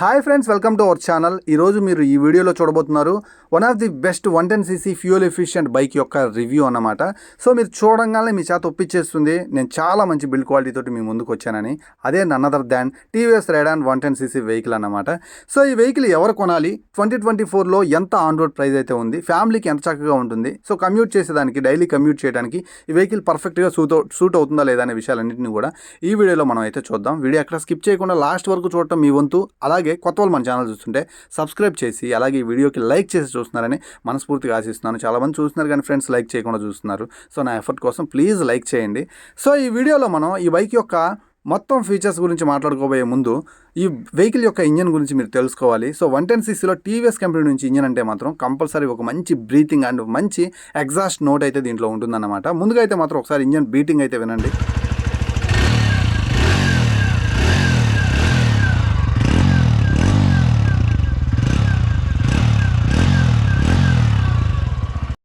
Hi friends welcome to our channel ఈరోజు మీరు ఈ వీడియోలో చూడబోతున్నారు one of the best one ten CC fuel efficient bike యొక్క రివ్యూ అన్నమాట. సో మీరు చూడంగానే మీ చేత ఒప్పించేస్తుంది నేను చాలా మంచి బిల్డ్ క్వాలిటీ తోటి మీ ముందుకు వచ్చానని. అదే none other than TVS Raider one ten CC vehicle అన్నమాట. సో ఈ వెహికల్ ఎవరు కొనాలి? ట్వంటీ ట్వంటీ ఫోర్లో ఎంత ఆన్ రోడ్ ప్రైస్ అయితే ఉంది? ఫ్యామిలీకి ఎంత చక్కగా ఉంటుంది? సో కమ్యూట్ చేసేదానికి డైలీ కమ్యూట్ చేయడానికి ఈ వెహికల్ పర్ఫెక్ట్గా సూట్ సూట్ అవుతుందా లేదా అనే విషయాలన్నింటినీ కూడా ఈ వీడియోలో మనం అయితే చూద్దాం. వీడియో అక్కడ స్కిప్ చేయకుండా లాస్ట్ వరకు చూడటం మీ వంతు. అలాగే కొత్త వాళ్ళు మన ఛానల్ చూస్తుంటే సబ్స్క్రైబ్ చేసి అలాగే ఈ వీడియోకి లైక్ చేసి చూస్తున్నారని మనస్ఫూర్తిగా ఆశిస్తున్నాను. చాలామంది చూస్తున్నారు కానీ ఫ్రెండ్స్ లైక్ చేయకుండా చూస్తున్నారు. సో నా ఎఫర్ట్ కోసం ప్లీజ్ లైక్ చేయండి. సో ఈ వీడియోలో మనం ఈ బైక్ యొక్క మొత్తం ఫీచర్స్ గురించి మాట్లాడుకోబోయే ముందు ఈ వెహికల్ యొక్క ఇంజన్ గురించి మీరు తెలుసుకోవాలి. సో వన్ టెన్ సీసీలో టీవీఎస్ కంపెనీ నుంచి ఇంజన్ అంటే మాత్రం కంపల్సరీ ఒక మంచి బ్రీతింగ్ అండ్ మంచి ఎగ్జాస్ట్ నోట్ అయితే దీంట్లో ఉంటుందన్నమాట. ముందుగా అయితే మాత్రం ఒకసారి ఇంజన్ బీటింగ్ అయితే వినండి.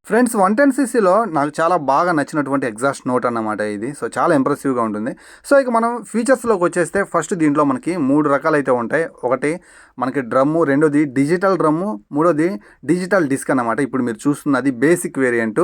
ఫ్రెండ్స్ వన్ టెన్ సీసీలో నాకు చాలా బాగా నచ్చినటువంటి ఎగ్జాస్ట్ నోట్ అన్నమాట ఇది. సో చాలా ఇంప్రెసివ్గా ఉంటుంది. సో ఇక మనం ఫీచర్స్లోకి వచ్చేస్తే ఫస్ట్ దీంట్లో మనకి మూడు రకాలు అయితే ఉంటాయి. ఒకటి మనకి డ్రమ్ము రెండోది డిజిటల్ డ్రమ్ము మూడోది డిజిటల్ డిస్క్ అన్నమాట. ఇప్పుడు మీరు చూస్తున్నది బేసిక్ వేరియంట్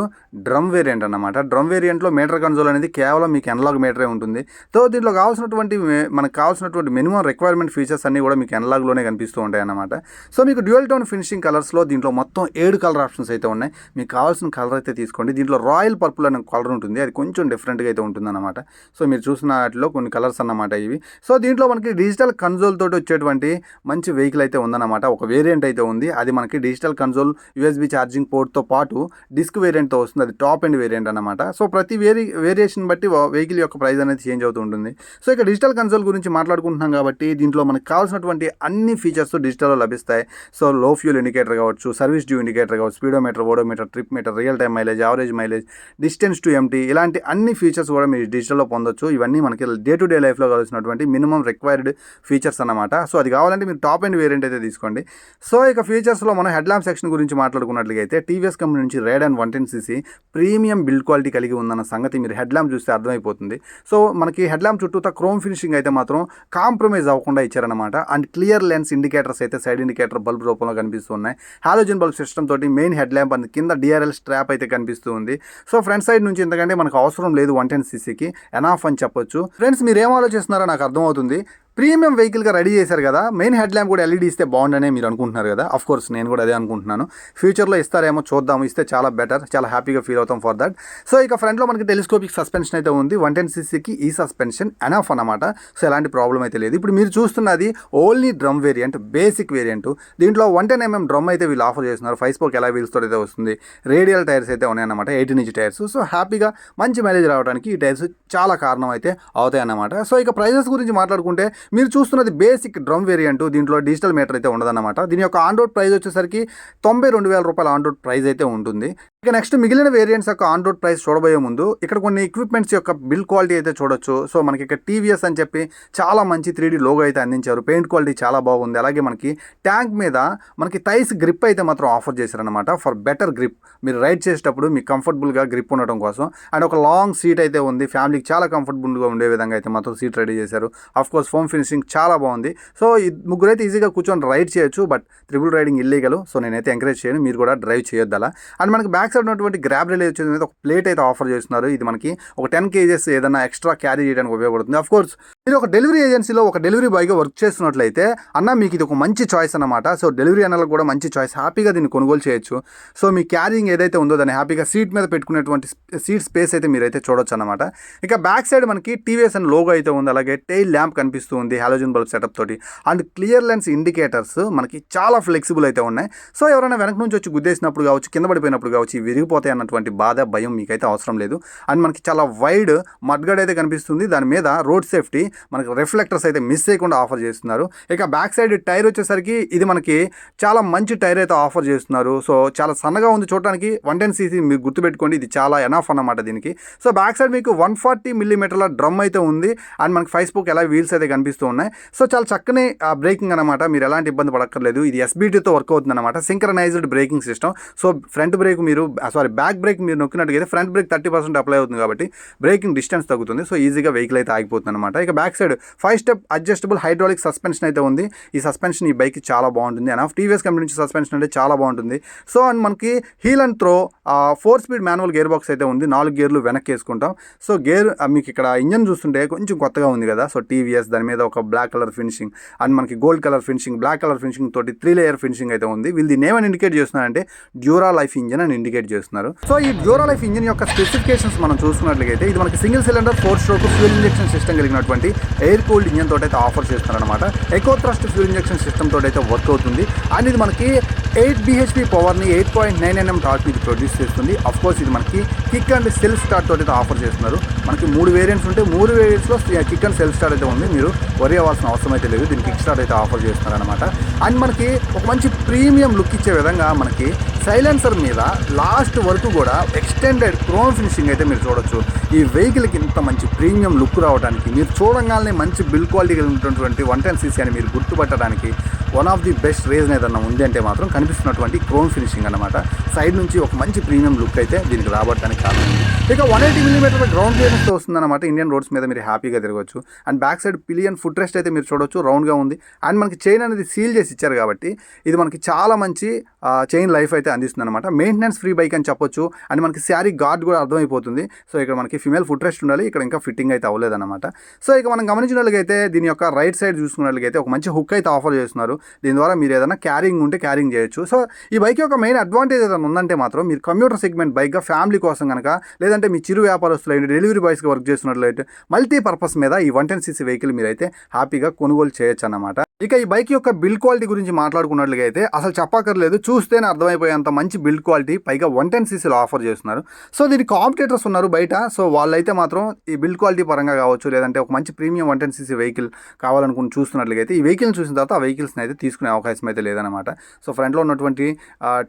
డ్రమ్ వేరియంట్ అన్నమాట. డ్రమ్ వేరియంట్లో మీటర్ కన్సోల్ అనేది కేవలం మీకు ఎనలాగ్ మీటరే ఉంటుంది. సో దీంట్లో కావాల్సినటువంటి మనకు కావాల్సినటువంటి మినిమం రిక్వైర్మెంట్ ఫీచర్స్ అన్నీ కూడా మీకు ఎనలాగ్లోనే కనిపిస్తూ ఉంటాయి అన్నమాట సో మీకు డ్యూయల్ టోన్ ఫినిషింగ్ కలర్స్లో దీంట్లో మొత్తం ఏడు కలర్ ఆప్షన్స్ అయితే ఉన్నాయి. మీకు కావాల్సిన కలర్ అయితే తీసుకోండి. దీంట్లో రాయల్ పర్పుల్ అనే కలర్ ఉంటుంది. అది కొంచెం డిఫరెంట్గా అయితే ఉంటుందన్నమాట. సో మీరు చూసిన వాటిలో కొన్ని కలర్స్ అన్నమాట ఇవి. సో దీంట్లో మనకి డిజిటల్ కన్సోల్ తోటి వచ్చేటువంటి మంచి వెహికల్ అయితే ఉందన్నమాట. ఒక వేరియంట్ అయితే ఉంది. అది మనకి డిజిటల్ కన్సోల్ యూఎస్బి ఛార్జింగ్ పోర్ట్తో పాటు డిస్క్ వేరియంట్తో వస్తుంది. అది టాప్ అండ్ వేరియంట్ అనమాట సో ప్రతి వేరి వేరియేషన్ బట్టి వెహికల్ యొక్క ప్రైస్ అనేది చేంజ్ అవుతూ ఉంటుంది. సో ఇక డిజిటల్ కన్సోల్ గురించి మాట్లాడుకుంటున్నాం కాబట్టి దీంట్లో మనకి కావాల్సినటువంటి అన్ని ఫీచర్స్ డిజిటల్లో లభిస్తాయి. సో లో ఫ్యూల్ ఇండికేటర్ కావచ్చు సర్వీస్ డ్యూ ఇండికేటర్ కావచ్చు speedometer odometer trip meter real time mileage average mileage distance to empty ఇలాంటి అన్ని ఫీచర్స్ కూడా మీరు డిజిటల్లో పొందొచ్చు. ఇవన్నీ మనకి డే టు డే లైఫ్లో కావాల్సినటువంటి మినిమం రిక్వైర్డ్ ఫీచర్స్ అన్నమాట. సో అది కావాలంటే మీరు టాప్ అండ్ వేరియంట్ అయితే తీసుకోండి. సో ఇక ఫీచర్స్లో మనం హెడ్ ల్యాంప్ సెక్షన్ గురించి మాట్లాడుకున్నట్లయితే టీవీఎస్ కంపెనీ నుంచి Radeon one ten cc premium build quality కలిగి ఉందన్న సంగతి మీరు హెడ్ ల్యాంప్ చూస్తే అర్థమైపోతుంది. సో మనకి హెడ్ ల్యాంప్ చుట్టూతా క్రోమ్ ఫినిషింగ్ అయితే మాత్రం కాంప్రమైజ్ అవ్వకుండా ఇచ్చారనమాట అండ్ క్లియర్ లెన్స్ ఇండికేటర్స్ అయితే సైడ్ ఇండికేటర్ బల్బ్ రూపంలో కనిపిస్తున్నాయి హాలోజన్ బల్బ్ సిస్టమ్ తోటి మెయిన్ హెడ్ ల్యాంప్ అండ్ కింద డిఆర్ఎల్ స్ట్రాప్ అయితే కనిపిస్తూ ఉంది. సో ఫ్రంట్ సైడ్ నుంచి ఎందుకంటే మనకు అవసరం లేదు వన్ టెన్ సీసీకి. ఎనాఫ్ అని చెప్పొచ్చు. ఫ్రెండ్స్ మీరు ఏం ఆలోచిస్తున్నారో నాకు అర్థమవుతుంది. ప్రీమియం వెహికల్గా రెడీ చేశారు కదా మెయిన్ హెడ్ ల్యాంప్ కూడా ఎల్ఈడి ఇస్తే బాగుండనే మీరు అనుకుంటున్నారు కదా. అఫ్ కోర్స్ నేను కూడా అదే అనుకుంటున్నాను. ఫ్యూచర్లో ఇస్తారేమో చూద్దాము ఇస్తే చాలా బెటర్ చాలా హ్యాపీగా ఫీల్ అవుతాం ఫర్ దట్ సో ఇక ఫ్రంట్లో మనకి టెలిస్కోపిక్ సస్పెన్షన్ అయితే ఉంది. వన్ టెన్ సీసీకి ఈ సస్పెన్షన్ ఎనఫ్ అనమాట సో ఎలాంటి ప్రాబ్లం అయితే లేదు. ఇప్పుడు మీరు చూస్తున్నది only drum variant basic variant దీంట్లో వన్ టెన్ ఎంఎం డ్రమ్ అయితే వీళ్ళు ఆఫర్ చేస్తున్నారు. ఫైవ్ స్పోక్ ఎలా వీల్స్తో అయితే వస్తుంది. రేడియల్ టైర్స్ అయితే ఉన్నాయన్నమాట ఎయిటీన్ ఇంచ్ టైర్స్ సో హ్యాపీగా మంచి మైలేజ్ రావడానికి ఈ టైర్స్ చాలా కారణం అయితే అవుతాయి అన్నమాట. సో ఇక ప్రైజెస్ గురించి మాట్లాడుకుంటే మీరు చూస్తున్నది బేసిక్ డ్రమ్ వేరియంట్ దీంట్లో డిజిటల్ మీటర్ అయితే ఉండదన్నమాట. దీని యొక్క ఆన్ రోడ్ ప్రైస్ వచ్చేసరికి తొంభై రెండు వేల రూపాయల ఆన్ రోడ్ ప్రైస్ అయితే ఉంటుంది. ఇక నెక్స్ట్ మిగిలిన వేరియంట్స్ యొక్క ఆన్ రోడ్ ప్రైస్ చూడబోయే ముందు ఇక్కడ కొన్ని ఎక్విప్మెంట్స్ యొక్క బిల్ క్వాలిటీ అయితే చూడొచ్చు. సో మనకి ఇక్కడ టీవీఎస్ అని చెప్పి చాలా మంచి త్రీ లోగో అయితే అందించారు. పెయింట్ క్వాలిటీ చాలా బాగుంది. అలాగే మనకి ట్యాంక్ మీద మనకి టైస్ గ్రిప్ అయితే మాత్రం ఆఫర్ చేశారనమాట ఫర్ బెటర్ గ్రిప్. మీరు రైడ్ చేసేటప్పుడు మీకు కంఫర్టబుల్గా గ్రిప్ ఉండటం కోసం. అండ్ ఒక లాంగ్ సీట్ అయితే ఉంది. ఫ్యామిలీకి చాలా కంఫర్టబుల్గా ఉండే విధంగా అయితే మాత్రం సీట్ రెడీ చేశారు. అఫ్ కోర్స్ ఫోమ్ ఫినిషింగ్ చాలా బాగుంది. సో ఈ ముగ్గురు అయితే ఈజీగా కూర్చొని రైడ్ చేయొచ్చు but triple riding illegal so నేనైతే ఎంకరేజ్ చేయను మీరు కూడా డ్రైవ్ చేయొద్దు అలా. అండ్ మనకి బ్యాక్ సైడ్ ఉన్నటువంటి గ్రాబ్ రిలే వచ్చేది ఒక ప్లేట్ అయితే ఆఫర్ చేస్తున్నారు. ఇది మనకి ఒక టెన్ కేజెస్ ఏదైనా ఎక్స్ట్రా క్యారీ చేయడానికి ఉపయోగపడుతుంది. అఫ్ కోర్స్ మీరు ఒక డెలివరీ ఏజెన్సీలో ఒక డెలివరీ బాయ్గా వర్క్ చేస్తున్నట్లయితే అన్న మీకు ఇది ఒక మంచి చాయిస్ అనమాట సో డెలివరీ అన్నలకు కూడా మంచి చాయిస్. హ్యాపీగా దీన్ని కొనుగోలు చేయొచ్చు. సో మీ క్యారింగ్ ఏదైతే ఉందో దాన్ని హ్యాపీగా సీట్ మీద పెట్టుకునేటువంటి సీట్ స్పేస్ అయితే మీరైతే చూడొచ్చు అనమాట ఇక బ్యాక్ సైడ్ మనకి టీవీఎస్ అని లోగో అయితే ఉంది. అలాగే టైల్ ల్యాంప్ కనిపిస్తూ ఉంది హాలోజన్ బల్బ్ సెటప్ తోటి. అండ్ క్లియర్ లెన్స్ ఇండికేటర్స్ మనకి చాలా ఫ్లెక్సిబుల్ అయితే ఉన్నాయి. సో ఎవరైనా వెనక నుంచి వచ్చి గుద్దేసినప్పుడు కావచ్చు కింద పడిపోయినప్పుడు కావచ్చు విరిగిపోతాయి అన్నటువంటి బాధ భయం మీకైతే అవసరం లేదు. అండ్ మనకి చాలా వైడ్ మడ్గడ్ అయితే కనిపిస్తుంది. దాని మీద రోడ్ సేఫ్టీ మనకి రిఫ్లెక్టర్స్ అయితే మిస్ చేయకుండా ఆఫర్ చేస్తున్నారు. ఇక బ్యాక్ సైడ్ టైర్ వచ్చేసరికి ఇది మనకి చాలా మంచి టైర్ అయితే ఆఫర్ చేస్తున్నారు. సో చాలా సన్నగా ఉంది చూడడానికి వన్ టెన్ సీసీ మీరు గుర్తుపెట్టుకోండి. ఇది చాలా ఎనాఫ్ అన్నమాట దీనికి. సో బ్యాక్ సైడ్ మీకు వన్ ఫార్టీ మిల్లీమీటర్ల డ్రమ్ అయితే ఉంది. అండ్ మనకి ఫైవ్ స్పోక్ ఎలా వీల్స్ అయితే కనిపిస్తూ ఉన్నాయి. సో చాలా చక్కని బ్రేకింగ్ అనమాట మీరు ఎలాంటి ఇబ్బంది పడక్కర్లేదు. ఇది ఎస్బీటీతో వర్క్ అవుతుంది అనమాట synchronized braking system. So front brake మీరు సారీ బ్యాక్ బ్రేక్ మీరు నొక్కినట్టుగా front brake thirty percent apply అవుతుంది కాబట్టి బ్రేకింగ్ డిస్టెన్స్ తగ్గుతుంది. సో ఈజీగా వెహికల్ అయితే ఆగిపోతుంది అనమాట ఇక back side five step adjustable hydraulic suspension అయితే ఉంది. ఈ సస్పెన్షన్ ఈ బైక్ చాలా బాగుంటుంది. అండ్ టీవీఎస్ కంపెనీ నుంచి సస్పెన్షన్ అంటే చాలా బాగుంటుంది. సో అండ్ మనకి heel and toe four speed manual gear box అయితే ఉంది. నాలుగు గేర్లు వెనక్కి వేసుకుంటాం. సో గేర్ మీకు ఇక్కడ ఇంజన్ చూస్తుంటే కొంచెం కొత్తగా ఉంది కదా. సో టీవీఎస్ దాని మీద ఒక బ్లాక్ కలర్ ఫినిషింగ్ అండ్ మనకి gold colour finishing black colour finishing తోటి త్రీ లేయర్ ఫినిషింగ్ అయితే ఉంది. వీళ్ళు దీన్ని ఏమని ఇండికేట్ చేస్తున్నారంటే డ్యూరా లైఫ్ ఇంజన్ అని ఇండికేట్ చేస్తున్నారు. సో ఈ డ్యూరా లైఫ్ ఇంజన్ యొక్క స్పెసిఫికేషన్స్ మనం చూసుకున్నట్లయితే ఇది మనకి single cylinder four stroke fuel injection system కలిగినటువంటి ఎయిర్ కూల్డ్ ఇంజన్ తోటి అయితే ఆఫర్ చేస్తున్నారనమాట eco thrust fuel injection system తోటి అయితే వర్క్ అవుతుంది. అండ్ ఇది మనకి ఎయిట్ బిహెచ్పి పవర్ని eight point nine NM torque ఇది ప్రొడ్యూస్ చేస్తుంది. అఫ్ కోర్స్ ఇది మనకి కిక్ అండ్ సెల్ఫ్ స్టార్ట్ తోటి అయితే ఆఫర్ చేస్తున్నారు. మనకి మూడు వేరియంట్స్ ఉంటే మూడు వేరియంట్స్లో కిక్ అండ్ సెల్ఫ్ స్టార్ట్ అయితే ఉంది. మీరు వరి అవ్వాల్సిన అవసరం అయితే లేదు. దీనికి కిక్ స్టార్ట్ అయితే ఆఫర్ చేస్తున్నారు అనమాట అండ్ మనకి ఒక మంచి ప్రీమియం లుక్ ఇచ్చే విధంగా మనకి సైలెన్సర్ మీద లాస్ట్ వరకు కూడా ఎక్స్టెండెడ్ క్రోమ్ ఫినిషింగ్ అయితే మీరు చూడొచ్చు ఈ వెహికల్కి ఇంత మంచి ప్రీమియం లుక్ రావడానికి మీరు చూడంగానే మంచి బిల్ క్వాలిటీ కలిగినటువంటి వన్ టెన్ సీసీ అని మీరు గుర్తుపట్టడానికి one of the best reason ఏదన్నా ఉంది అంటే మాత్రం కనిపిస్తున్నటువంటి క్రోమ్ ఫినిషింగ్ అనమాట సైడ్ నుంచి ఒక మంచి ప్రీమియం లుక్ అయితే దీనికి రాబట్టడానికి కారణం ఉంది. ఇక వన్ ఎయిటీ మిలీమీటర్ గ్రౌండ్ క్లియరెన్స్తో వస్తుందన్నమాట. ఇండియన్ రోడ్స్ మీద మీరు హ్యాపీగా తిరగవచ్చు and back side pillion foot rest అయితే మీరు చూడొచ్చు రౌండ్గా ఉంది. అండ్ మనకి చైన్ అనేది సీల్ చేసి ఇచ్చారు కాబట్టి ఇది మనకి చాలా మంచి చైన్ లైఫ్ అయితే అందిస్తుంది అనమాట మెయింటెనెన్స్ ఫ్రీ బైక్ అని చెప్పొచ్చు. అండ్ మనకి శారీ గార్డ్ కూడా అర్థమైపోతుంది. సో ఇక్కడ మనకి ఫిమేల్ ఫుట్ రెస్ట్ ఉండాలి. ఇక్కడ ఇంకా ఫిట్టింగ్ అయితే అవ్వలేదన్నమాట. సో ఇక మనం గమనించినట్లయితే దీని యొక్క రైట్ సైడ్ చూసుకున్నట్లయితే ఒక మంచి హుక్ అయితే ఆఫర్ చేస్తున్నారు. దీని ద్వారా మీరు ఏదైనా క్యారింగ్ ఉంటే క్యారింగ్ చేయొచ్చు. సో ఈ బైక్ యొక్క మెయిన్ అడ్వాంటేజ్ ఏదైనా ఉందంటే మాత్రం మీరు కంప్యూటర్ సెగ్మెంట్ బైక్గా ఫ్యామిలీ కోసం కనుక లేదంటే మీ చిరు వ్యాపారస్తులు అయిన డెలివరీ బాయ్స్గా వర్క్ చేస్తున్నట్లయితే మల్టీ పర్పస్ మీద ఈ వన్ టెన్ సీసీ వెహికల్ మీరైతే హ్యాపీగా కొనుగోలు చేయొచ్చు అన్నమాట ఇక ఈ బైక్ యొక్క బిల్డ్ క్వాలిటీ గురించి మాట్లాడుకున్నట్లుగా అయితే అసలు చెప్పక్కర్లేదు చూస్తేనే అర్థమైపోయేంత మంచి బిల్డ్ క్వాలిటీ పైగా వన్ టెన్ సీసీలో ఆఫర్ చేస్తున్నారు. సో దీని కాంపిటేటర్స్ ఉన్నారు బయట. సో వాళ్ళైతే మాత్రం ఈ బిల్డ్ క్వాలిటీ పరంగా కావచ్చు లేదంటే ఒక మంచి premium one ten cc vehicle కావాలనుకుని చూస్తున్నట్లుగా అయితే ఈ వెహికల్ని చూసిన తర్వాత ఆ వెహికల్స్ని అయితే తీసుకునే అవకాశం అయితే లేదనమాట సో ఫ్రంట్లో ఉన్నటువంటి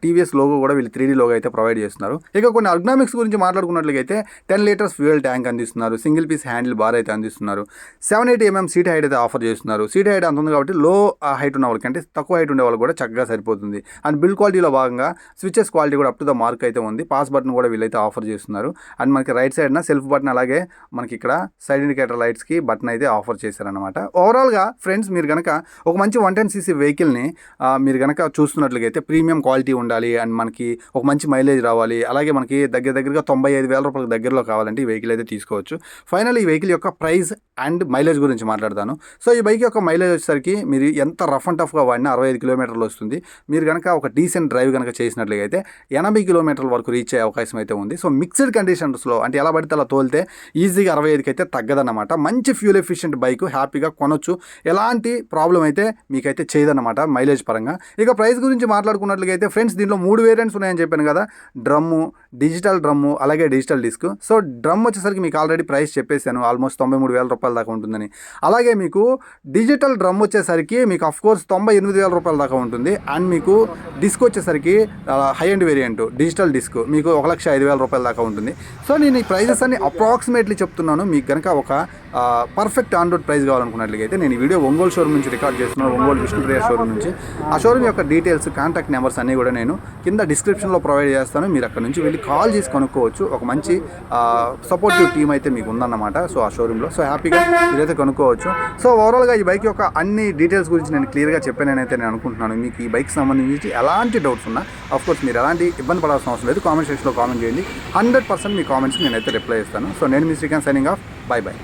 టీవీఎస్ లోగో కూడా వీళ్ళు త్రీ లోగో అయితే ప్రొవైడ్ చేస్తున్నారు. ఇక కొన్ని అర్గ్నామిక్స్ గురించి మాట్లాడుకున్నట్లుగా అయితే టెన్ లీటర్స్ ఫ్యూయల్ ట్యాంక్ అందిస్తున్నారు. సింగిల్ పీస్ హ్యాండిల్ బార్ అయితే అందిస్తున్నారు. Seven eighty MM seat height అయితే ఆఫర్ చేస్తున్నారు. సీట్ హైట్ అంత ఉంది కాబట్టి లో హైట్ ఉన్న వాళ్ళకి అంటే తక్కువ హైట్ ఉండే వాళ్ళకి కూడా చక్కగా సరిపోతుంది. అండ్ బిల్డ్ క్వాలిటీలో భాగంగా స్విచెస్ క్వాలిటీ కూడా అప్ టు ద మార్క్ అయితే ఉంది. పాస్ బటన్ కూడా వీళ్ళైతే ఆఫర్ చేస్తున్నారు. అండ్ మనకి రైట్ సైడ్న సెల్ఫ్ బటన్ అలాగే మనకి ఇక్కడ సైడ్ ఇండికేటర్ లైట్స్కి బటన్ అయితే ఆఫర్ చేశారనమాట ఓవరాల్గా ఫ్రెండ్స్ మీరు కనుక ఒక మంచి వన్ టెన్ సీసీ వెహికల్ని మీరు కనుక చూస్తున్నట్లయితే ప్రీమియం క్వాలిటీ ఉండాలి. అండ్ మనకి ఒక మంచి మైలేజ్ రావాలి. అలాగే మనకి దగ్గర దగ్గరగా తొంభై ఐదు వేల రూపాయల దగ్గరలో కావాలంటే ఈ వెహికల్ అయితే తీసుకోవచ్చు. ఫైనల్ ఈ వెహికల్ యొక్క ప్రైస్ అండ్ మైలేజ్ గురించి మాట్లాడతాను. సో ఈ బైక్ యొక్క మైలేజ్ వచ్చేసరికి మీరు ఎంత రఫ్ అండ్ టఫ్గా వాడినా అరవై ఐదు కిలోమీటర్లు వస్తుంది. మీరు కనుక ఒక డీసెంట్ డ్రైవ్ కనుక చేసినట్లయితే ఎనభై కిలోమీటర్ల వరకు రీచ్ అయ్యే అవకాశం అయితే ఉంది. సో మిక్స్డ్ కండిషన్స్లో అంటే ఎలా పడితే అలా తోలితే ఈజీగా అరవై ఐదుకి అయితే తగ్గదన్నమాట. మంచి ఫ్యూల్ ఎఫిషియెంట్ బైక్ హ్యాపీగా కొనొచ్చు. ఎలాంటి ప్రాబ్లం అయితే మీకైతే చేయదన్నమాట మైలేజ్ పరంగా. ఇక ప్రైస్ గురించి మాట్లాడుకున్నట్లయితే ఫ్రెండ్స్ దీంట్లో మూడు వేరియంట్స్ ఉన్నాయని చెప్పాను కదా. డ్రమ్ము డిజిటల్ డ్రమ్ము అలాగే డిజిటల్ డిస్క్. సో డ్రమ్ వచ్చేసరికి మీకు ఆల్రెడీ ప్రైస్ చెప్పేశాను. ఆల్మోస్ట్ తొంభై మూడు వేల రూపాయల దాకా ఉంటుందని. అలాగే మీకు డిజిటల్ డ్రమ్ వచ్చేసరికి మీకు అఫ్ కోర్స్ తొంభై ఎనిమిది వేల రూపాయల దాకా ఉంటుంది. అండ్ మీకు డిస్క్ వచ్చేసరికి high end variant digital disc మీకు ఒక లక్ష ఐదు వేల రూపాయల దాకా ఉంటుంది. సో నేను ఈ ప్రైజెస్ అన్ని అప్రాక్సిమేట్లీ చెప్తున్నాను. మీకు కనుక ఒక పర్ఫెక్ట్ ఆన్ రోడ్ ప్రైస్ కావాలనుకున్నట్లయితే నేను ఈ వీడియో ఒంగోలు షోరూమ్ నుంచి రికార్డ్ చేస్తున్నాను. ఒంగోలు విష్ణుప్రియ షోరూమ్ నుంచి. ఆ షోరూమ్ యొక్క డీటెయిల్స్ కాంటాక్ట్ నెంబర్స్ అన్నీ కూడా నేను కింద డిస్క్రిప్షన్లో ప్రొవైడ్ చేస్తాను. మీరు అక్కడ నుంచి వెళ్ళి కాల్ చేసి కొనుక్కోవచ్చు. ఒక మంచి సపోర్టివ్ టీమ్ అయితే మీకు ఉందన్నమాట. సో ఆ షోరూంలో సో హ్యాపీగా మీరైతే కొనుక్కోవచ్చు. సో ఓవరాల్గా ఈ బైక్ యొక్క అన్ని డీటెయిల్స్ గురించి నేను క్లియర్గా చెప్పానైతే నేను అనుకుంటున్నాను. మీకు ఈ బైక్ సంబంధించి ఎలాంటి డౌట్స్ ఉన్నా అఫ్ కోర్స్ మీరు ఎలాంటి ఇబ్బంది పడాల్సిన అవసరం లేదు కామెంట్ సెక్షన్లో కామెంట్ చేయండి. హండ్రెడ్ పర్సెంట్ మీ కామెంట్స్ నేనైతే రిప్లై ఇస్తాను. సో నేను మీ Srikanth signing off bye bye